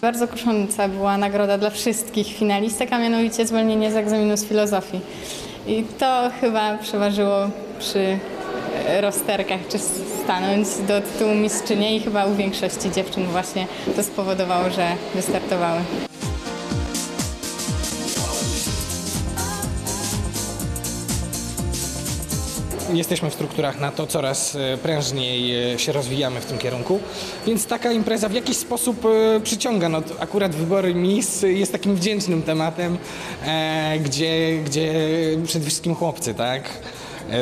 Bardzo kusząca była nagroda dla wszystkich finalistek, a mianowicie zwolnienie z egzaminu z filozofii. I to chyba przeważyło przy e, rozterkach, czy stanąć do tytułu mistrzyni i chyba u większości dziewczyn właśnie to spowodowało, że wystartowały. Jesteśmy w strukturach NATO, coraz e, prężniej e, się rozwijamy w tym kierunku, więc taka impreza w jakiś sposób e, przyciąga. No, akurat wybory Miss jest takim wdzięcznym tematem, gdzie, gdzie przede wszystkim chłopcy, tak?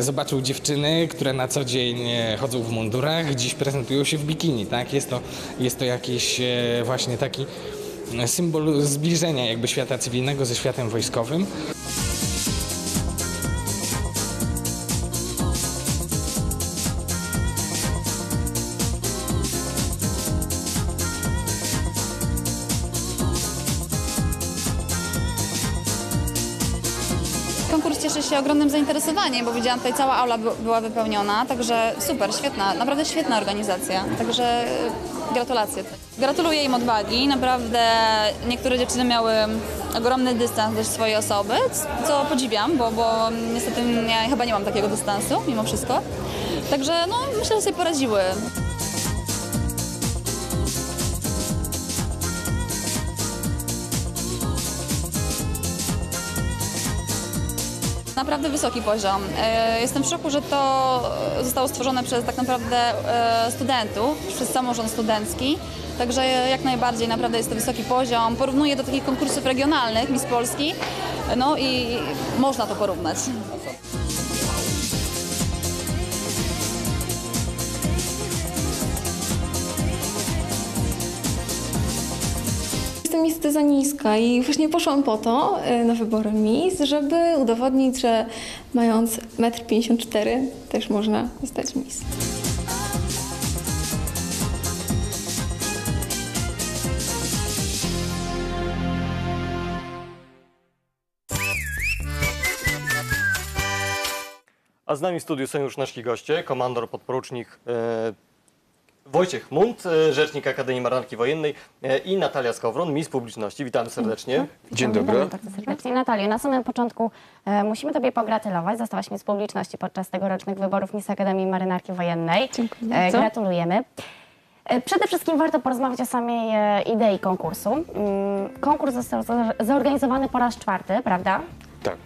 Zobaczył dziewczyny, które na co dzień chodzą w mundurach, dziś prezentują się w bikini, tak? Jest to, jest to jakiś właśnie taki symbol zbliżenia jakby świata cywilnego ze światem wojskowym. Ogromnym zainteresowaniem, bo widziałam tutaj cała aula by- była wypełniona, także super, świetna, naprawdę świetna organizacja, także y, gratulacje. Gratuluję im odwagi, naprawdę niektóre dziewczyny miały ogromny dystans do swojej osoby, co podziwiam, bo, bo niestety ja chyba nie mam takiego dystansu mimo wszystko. Także no, myślę, że sobie poradziły. Naprawdę wysoki poziom. E, Jestem w szoku, że to zostało stworzone przez tak naprawdę e, studentów, przez samorząd studencki. Także jak najbardziej naprawdę jest to wysoki poziom. Porównuję do takich konkursów regionalnych Miss Polski. No i można to porównać. Niestety za niska i właśnie poszłam po to e, na wybory Miss, żeby udowodnić, że mając 1,54 m też można zostać Miss. A z nami w studiu są już nasi goście, komandor podporucznik e, Wojciech Munt, e, rzecznik Akademii Marynarki Wojennej e, i Natalia Skowron, Miss Publiczności. Witamy serdecznie. Dzień Witamy dobry. bardzo serdecznie. Natalio, na samym początku e, musimy Tobie pogratulować. Zostałaś Miss Publiczności podczas tegorocznych wyborów Miss Akademii Marynarki Wojennej. Dziękuję E, bardzo. Gratulujemy. E, Przede wszystkim warto porozmawiać o samej e, idei konkursu. Mm, Konkurs został zorganizowany po raz czwarty, prawda? Tak.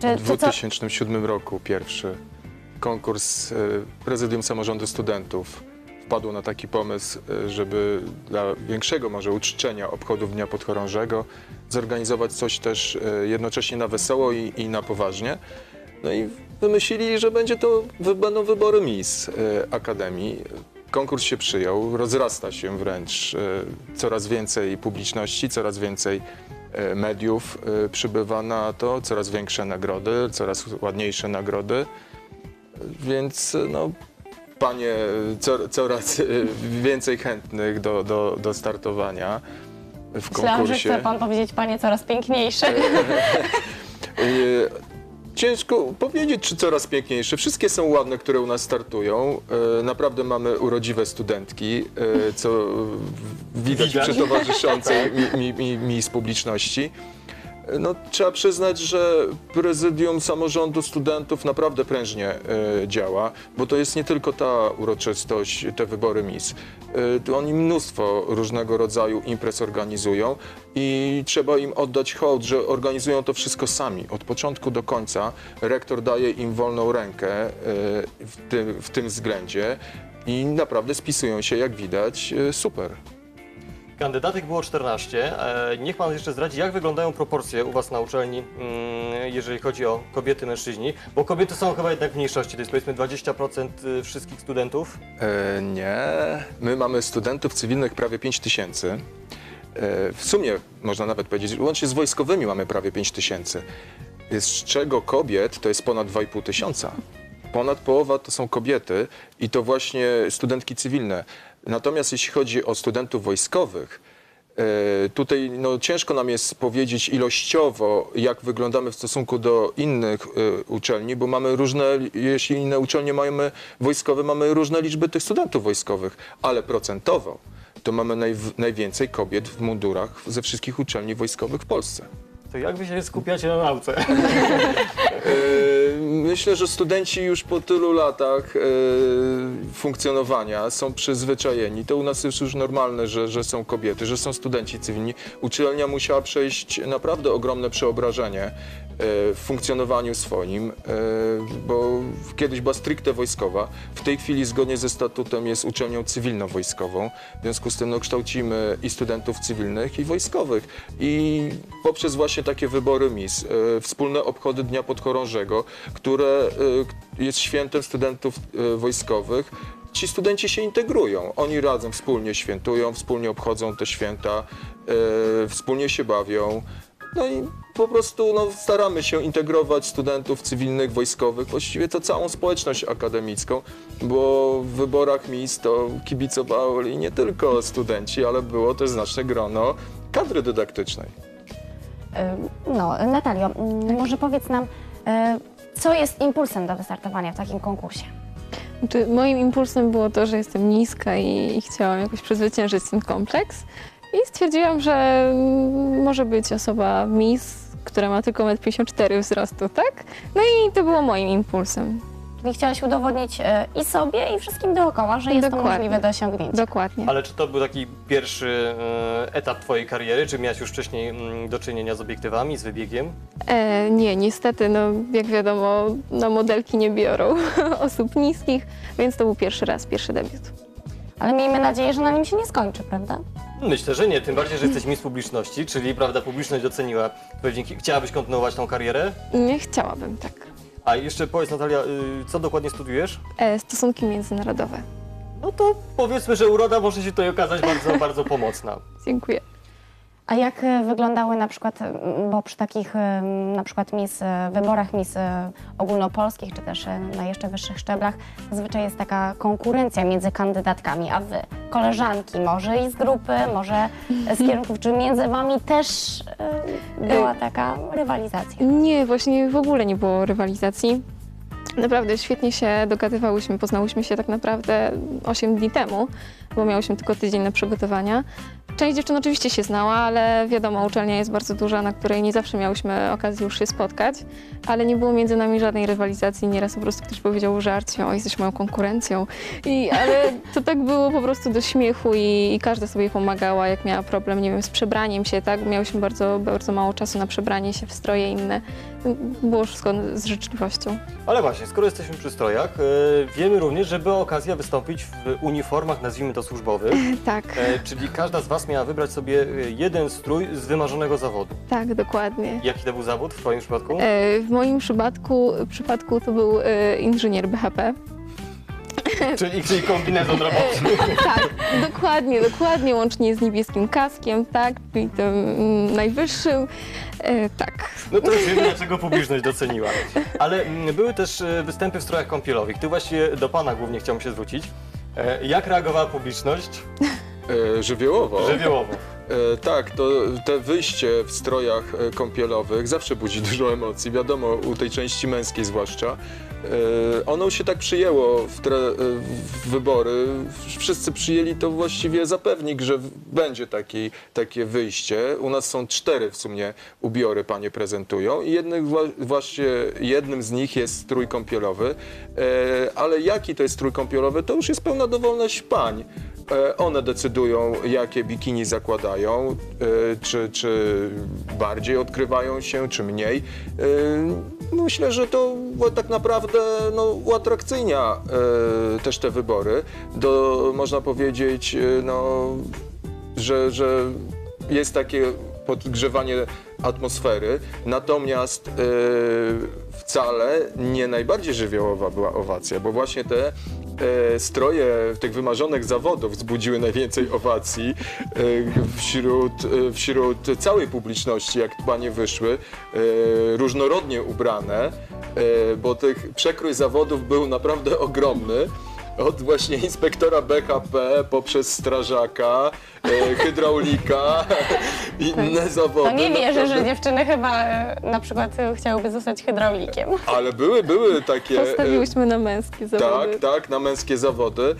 Czy- w czy co- 2007 roku pierwszy konkurs Prezydium Samorządu Studentów wpadło na taki pomysł, y, żeby dla większego może uczczenia obchodów Dnia Podchorążego zorganizować coś też y, jednocześnie na wesoło i, i na poważnie. No i wymyślili, że będzie to, będą wybory Miss y, Akademii. Konkurs się przyjął, rozrasta się wręcz coraz więcej publiczności, coraz więcej e, mediów e, przybywa na to, coraz większe nagrody, coraz ładniejsze nagrody, więc e, no, panie, co, coraz e, więcej chętnych do, do, do startowania w Myślałam, że konkursie. chce Pan powiedzieć Panie coraz piękniejsze. E, Ciężko powiedzieć, czy coraz piękniejsze. Wszystkie są ładne, które u nas startują. E, Naprawdę mamy urodziwe studentki, co widać, Widać. przy towarzyszącej mi, mi, mi, mi z publiczności. E, No, trzeba przyznać, że prezydium samorządu studentów naprawdę prężnie e, działa, bo to jest nie tylko ta uroczystość, te wybory MIS. E, to oni mnóstwo różnego rodzaju imprez organizują i trzeba im oddać hołd, że organizują to wszystko sami, od początku do końca. Rektor daje im wolną rękę e, w tym, w tym względzie i naprawdę spisują się, jak widać, e, super. Kandydatek było 14. E, Niech Pan jeszcze zdradzi, jak wyglądają proporcje u Was na uczelni, mm, jeżeli chodzi o kobiety, mężczyźni, bo kobiety są chyba jednak w mniejszości, to jest powiedzmy 20% wszystkich studentów. E, nie. My mamy studentów cywilnych prawie 5 tysięcy. E, w sumie można nawet powiedzieć, łącznie z wojskowymi mamy prawie 5 tysięcy. Z czego kobiet to jest ponad 2,5 tysiąca. Ponad połowa to są kobiety i to właśnie studentki cywilne. Natomiast jeśli chodzi o studentów wojskowych, E, Tutaj no, ciężko nam jest powiedzieć ilościowo, jak wyglądamy w stosunku do innych e, uczelni, bo mamy różne, jeśli inne uczelnie mamy wojskowe, mamy różne liczby tych studentów wojskowych, ale procentowo to mamy naj, najwięcej kobiet w mundurach ze wszystkich uczelni wojskowych w Polsce. To jak wy się skupiacie na nauce? E, Myślę, że studenci już po tylu latach e, funkcjonowania są przyzwyczajeni. To u nas jest już normalne, że, że są kobiety, że są studenci cywilni. Uczelnia musiała przejść naprawdę ogromne przeobrażenie e, w funkcjonowaniu swoim, bo kiedyś była stricte wojskowa. W tej chwili zgodnie ze statutem jest uczelnią cywilno-wojskową. W związku z tym no, kształcimy i studentów cywilnych, i wojskowych. I poprzez właśnie takie wybory mis, wspólne obchody Dnia Podchorążego, które e, jest świętem studentów e, wojskowych, ci studenci się integrują. Oni razem wspólnie świętują, wspólnie obchodzą te święta, e, wspólnie się bawią. No i po prostu no, staramy się integrować studentów cywilnych, wojskowych, właściwie to całą społeczność akademicką, bo w wyborach mis to kibicowali nie tylko studenci, ale było też znaczne grono kadry dydaktycznej. Y, No, Natalio, mm, może powiedz nam, y, co jest impulsem do wystartowania w takim konkursie? Znaczy, moim impulsem było to, że jestem niska i, i chciałam jakoś przezwyciężyć ten kompleks. I stwierdziłam, że mm, może być osoba Miss, która ma tylko 1,54 m wzrostu, tak? No i to było moim impulsem. Czyli chciałaś udowodnić y, i sobie, i wszystkim dookoła, że jest to Dokładnie. możliwe do osiągnięcia. Dokładnie. Ale czy to był taki pierwszy e, etap twojej kariery? Czy miałaś już wcześniej mm, do czynienia z obiektywami, z wybiegiem? E, nie, niestety, no jak wiadomo, na modelki nie biorą osób niskich, więc to był pierwszy raz, pierwszy debiut. Ale miejmy nadzieję, że na nim się nie skończy, prawda? Myślę, że nie, tym bardziej, że jesteś mistrz publiczności, czyli prawda, publiczność doceniła twoje wyniki. Chciałabyś kontynuować tą karierę? Nie chciałabym tak. A jeszcze powiedz Natalia, y, co dokładnie studiujesz? E, stosunki międzynarodowe. No to powiedzmy, że uroda może się tutaj okazać bardzo, bardzo pomocna. Dziękuję. A jak e, wyglądały na przykład, bo przy takich e, na przykład mis, e, wyborach mis ogólnopolskich, czy też na jeszcze wyższych szczeblach, zazwyczaj jest taka konkurencja między kandydatkami, a wy, koleżanki, może i z grupy, może z kierunków, czy między wami też była taka rywalizacja? Nie, właśnie w ogóle nie było rywalizacji. Naprawdę świetnie się dogadywałyśmy, poznałyśmy się tak naprawdę 8 dni temu, bo miałyśmy tylko tydzień na przygotowania. Część dziewczyn oczywiście się znała, ale wiadomo, uczelnia jest bardzo duża, na której nie zawsze miałyśmy okazję już się spotkać, ale nie było między nami żadnej rywalizacji. Nieraz po prostu ktoś powiedział żarcie, o jesteś moją konkurencją. I, ale to tak było po prostu do śmiechu i, i każda sobie pomagała, jak miała problem, nie wiem, z przebraniem się, tak? Miałyśmy bardzo, bardzo mało czasu na przebranie się w stroje inne. Było wszystko z życzliwością. Ale właśnie, skoro jesteśmy przy strojach, e, wiemy również, że była okazja wystąpić w uniformach, nazwijmy to służbowych, Tak, e, czyli każda z Was miała wybrać sobie e, jeden strój z wymarzonego zawodu. tak, dokładnie. Jaki to był zawód w Twoim przypadku? W moim przypadku, przypadku to był inżynier BHP. Czyli, czyli kombinezon roboczy. Tak, dokładnie, dokładnie, łącznie z niebieskim kaskiem, tak, czyli tym mm, najwyższym. E, tak. No to już wiemy, dlaczego publiczność doceniła. Ale mm, były też e, występy w strojach kąpielowych. Ty właściwie do Pana głównie chciałbym się zwrócić. E, Jak reagowała publiczność? E, żywiołowo. Żywiołowo. E, tak, to te wyjście w strojach e, kąpielowych zawsze budzi dużo emocji, wiadomo, u tej części męskiej zwłaszcza. E, ono się tak przyjęło w, e, w wybory, wszyscy przyjęli to właściwie za pewnik, że będzie taki, takie wyjście. U nas są cztery w sumie ubiory panie prezentują i jednych, wła- właśnie jednym z nich jest strój kąpielowy, e, ale jaki to jest strój kąpielowy, to już jest pełna dowolność pań. E, One decydują, jakie bikini zakładają, e, czy, czy bardziej odkrywają się, czy mniej. E, Myślę, że to tak naprawdę no, uatrakcyjnia też te wybory. Do, można powiedzieć, no, że, że jest takie podgrzewanie atmosfery, natomiast wcale nie najbardziej żywiołowa była owacja, bo właśnie te e, stroje tych wymarzonych zawodów wzbudziły najwięcej owacji e, wśród, e, wśród całej publiczności, jak panie wyszły, e, różnorodnie ubrane, e, bo tych przekrój zawodów był naprawdę ogromny. Od właśnie inspektora BHP poprzez strażaka, e, hydraulika, inne zawody. To nie wierzę, że Naprawdę. dziewczyny chyba e, na przykład e, chciałyby zostać hydraulikiem. Ale były, były takie... e, Postawiłyśmy na męskie zawody. Tak, tak, na męskie zawody.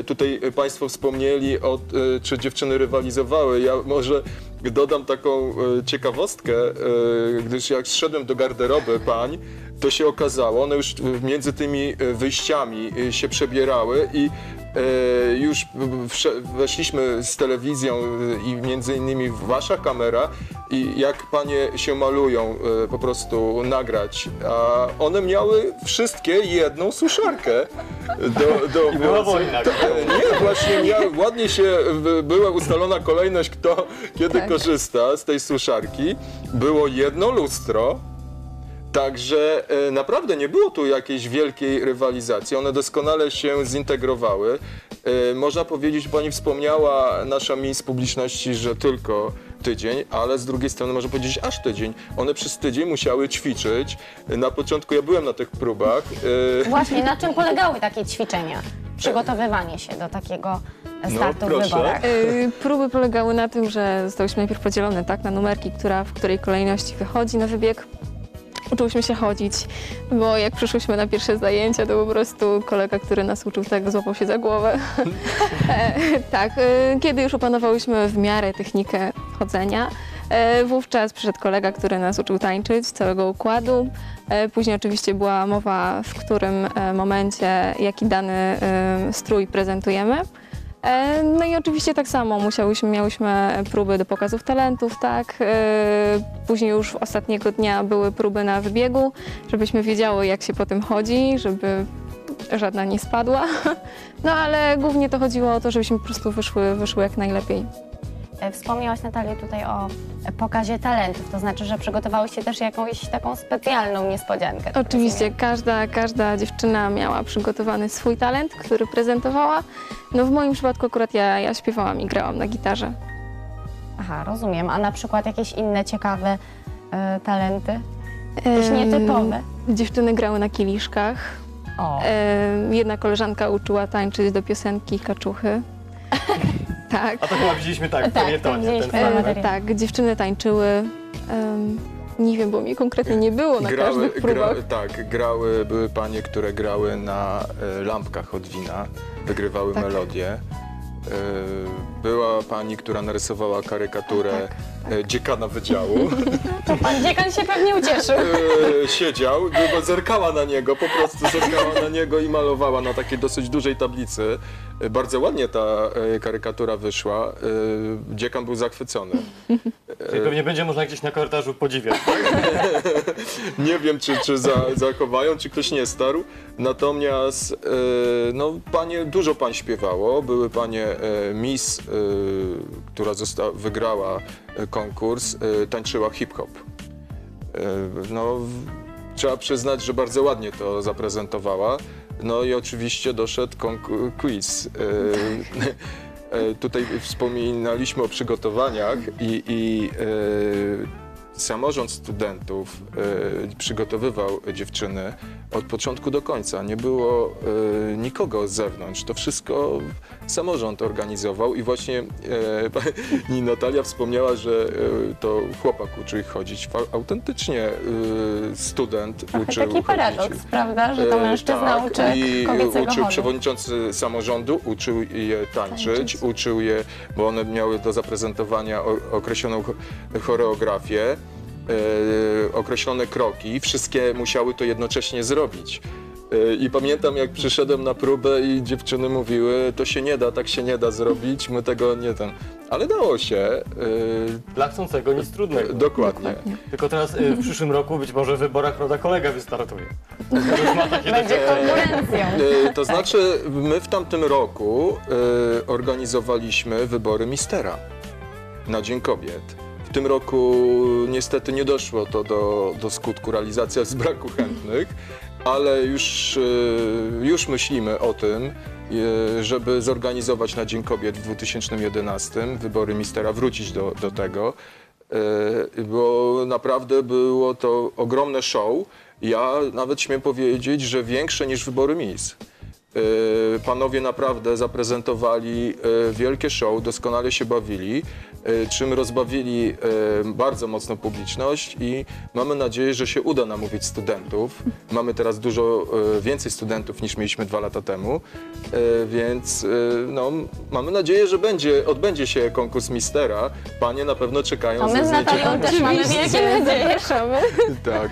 E, Tutaj Państwo wspomnieli, o, e, czy dziewczyny rywalizowały. Ja może dodam taką e, ciekawostkę, e, gdyż jak zszedłem do garderoby pań, to się okazało, one już między tymi e, wyjściami e, się przebierały i e, już weszliśmy z telewizją i między innymi wasza kamera i jak panie się malują po prostu nagrać, a one miały wszystkie jedną suszarkę do, do I była wojna. Nie, właśnie mia- ładnie się była ustalona kolejność, kto kiedy Tak. korzysta z tej suszarki. Było jedno lustro, Także e, naprawdę nie było tu jakiejś wielkiej rywalizacji. One doskonale się zintegrowały. E, można powiedzieć, pani wspomniała, nasza miss publiczności, że tylko tydzień, ale z drugiej strony można powiedzieć aż tydzień. One przez tydzień musiały ćwiczyć. Na początku ja byłem na tych próbach. e, Właśnie, na czym polegały takie ćwiczenia? Przygotowywanie się do takiego No, startu w proszę. wyborach. Y, Próby polegały na tym, że zostałyśmy najpierw podzielone tak, na numerki, która w której kolejności wychodzi na wybieg. Uczyłyśmy się chodzić, bo jak przyszłyśmy na pierwsze zajęcia, to po prostu kolega, który nas uczył, tak złapał się za głowę. E, tak, y, kiedy już opanowałyśmy w miarę technikę chodzenia, e, wówczas przyszedł kolega, który nas uczył tańczyć, całego układu. E, Później oczywiście była mowa, w którym e, momencie jaki dany e, strój prezentujemy. E, No i oczywiście tak samo musiałyśmy, miałyśmy próby do pokazów talentów, tak. E, Później już ostatniego dnia były próby na wybiegu, żebyśmy wiedziały jak się po tym chodzi, żeby żadna nie spadła. No ale głównie to chodziło o to, żebyśmy po prostu wyszły, wyszły jak najlepiej. E, Wspomniałaś Natalia tutaj o pokazie talentów, to znaczy, że przygotowałyście też jakąś taką specjalną niespodziankę. tak Oczywiście rozumiem. każda, każda dziewczyna miała przygotowany swój talent, który prezentowała. No w moim przypadku akurat ja, ja śpiewałam i grałam na gitarze. Aha, rozumiem. A na przykład jakieś inne ciekawe e, talenty? Em, nietypowe. Dziewczyny grały na kieliszkach. O, Em, Jedna koleżanka uczyła tańczyć do piosenki Kaczuchy. tak. A to chyba widzieliśmy tak, w Tak, felietonie, ten widzieliśmy. fragment. E, tak, dziewczyny tańczyły. Em, nie wiem, bo mnie konkretnie nie było na grały, każdych próbach. tak, grały, były panie, które grały na e, lampkach od wina, wygrywały Tak. melodie. E, była pani, która narysowała karykaturę Tak, dziekana wydziału. to pan dziekan się pewnie ucieszył. e, siedział, bo zerkała na niego, po prostu zerkała na niego i malowała na takiej dosyć dużej tablicy. E, Bardzo ładnie ta e, karykatura wyszła. E, Dziekan był zachwycony. Czyli pewnie będzie można gdzieś na korytarzu podziwiać. Nie wiem, czy, czy za, zachowają, czy ktoś nie starł. Natomiast e, no, panie, dużo pań śpiewało. Były panie e, Miss, e, która zosta- wygrała konkurs, tańczyła hip-hop. No, trzeba przyznać, że bardzo ładnie to zaprezentowała. No i oczywiście doszedł quiz. E, tutaj wspominaliśmy o przygotowaniach i, i samorząd studentów e, przygotowywał dziewczyny od początku do końca. Nie było e, nikogo z zewnątrz. To wszystko samorząd organizował i właśnie e, pani Natalia wspomniała, że e, to chłopak uczył ich chodzić. Fa- Autentycznie e, student Trochę uczył taki paradoks, chodzić. prawda, że to E, mężczyzna tak, uczy i kobiecego uczył chodu. przewodniczący samorządu, uczył je tańczyć, Tańczyć. uczył je, bo one miały do zaprezentowania określoną cho- choreografię, e, określone kroki, wszystkie musiały to jednocześnie zrobić. E, I pamiętam, jak przyszedłem na próbę i dziewczyny mówiły, to się nie da, tak się nie da zrobić, my tego nie ten. Ale dało się. e, Dla chcącego nic trudnego. dokładnie. Dokładnie. Tylko teraz y, w przyszłym roku być może w wyborach roda kolega wystartuje. To już ma takie Będzie konkurencją. To znaczy, my w tamtym roku organizowaliśmy wybory mistera na Dzień Kobiet. W tym roku niestety nie doszło to do, do skutku realizacja z braku chętnych, ale już, e, już myślimy o tym, e, żeby zorganizować na Dzień Kobiet w 2011 wybory mistera, wrócić do, do tego, e, bo naprawdę było to ogromne show. Ja nawet śmiem powiedzieć, że większe niż wybory Miss. E, Panowie naprawdę zaprezentowali e, wielkie show, doskonale się bawili, e, czym rozbawili bardzo mocno publiczność i mamy nadzieję, że się uda namówić studentów. Mamy teraz dużo więcej studentów niż mieliśmy dwa lata temu, więc no, mamy nadzieję, że będzie, odbędzie się konkurs Mistera. Panie na pewno czekają ze my z Natalią też mamy wielkie nadzieje. Tak.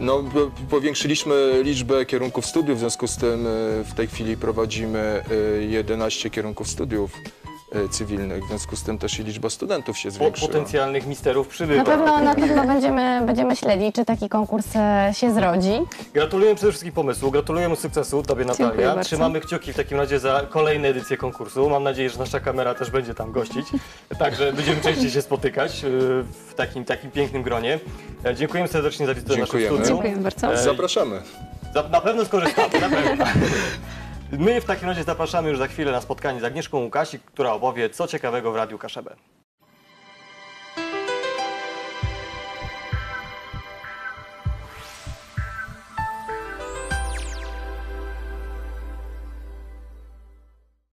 No, powiększyliśmy liczbę kierunków studiów, w związku z tym y, w tej chwili prowadzimy y, 11 kierunków studiów. y, cywilnych, w związku z tym też i liczba studentów się Po, zwiększyła. potencjalnych misterów Na przybywa. pewno, na pewno będziemy, będziemy śledzić, czy taki konkurs e, się zrodzi. Gratuluję przede wszystkim pomysłu, gratulujemy sukcesu Tobie Dziękuję Natalia. bardzo. Trzymamy kciuki w takim razie za kolejne edycje konkursu. Mam nadzieję, że nasza kamera też będzie tam gościć. Także będziemy częściej się spotykać y, w takim, takim pięknym gronie. E, Dziękujemy serdecznie za wizytę w naszym Dziękujemy. studiu. Dziękuję bardzo. E, Zapraszamy. Za, na pewno skorzystamy, na pewno. My w takim razie zapraszamy już za chwilę na spotkanie z Agnieszką Łukasik, która opowie co ciekawego w Radiu Kaszebę.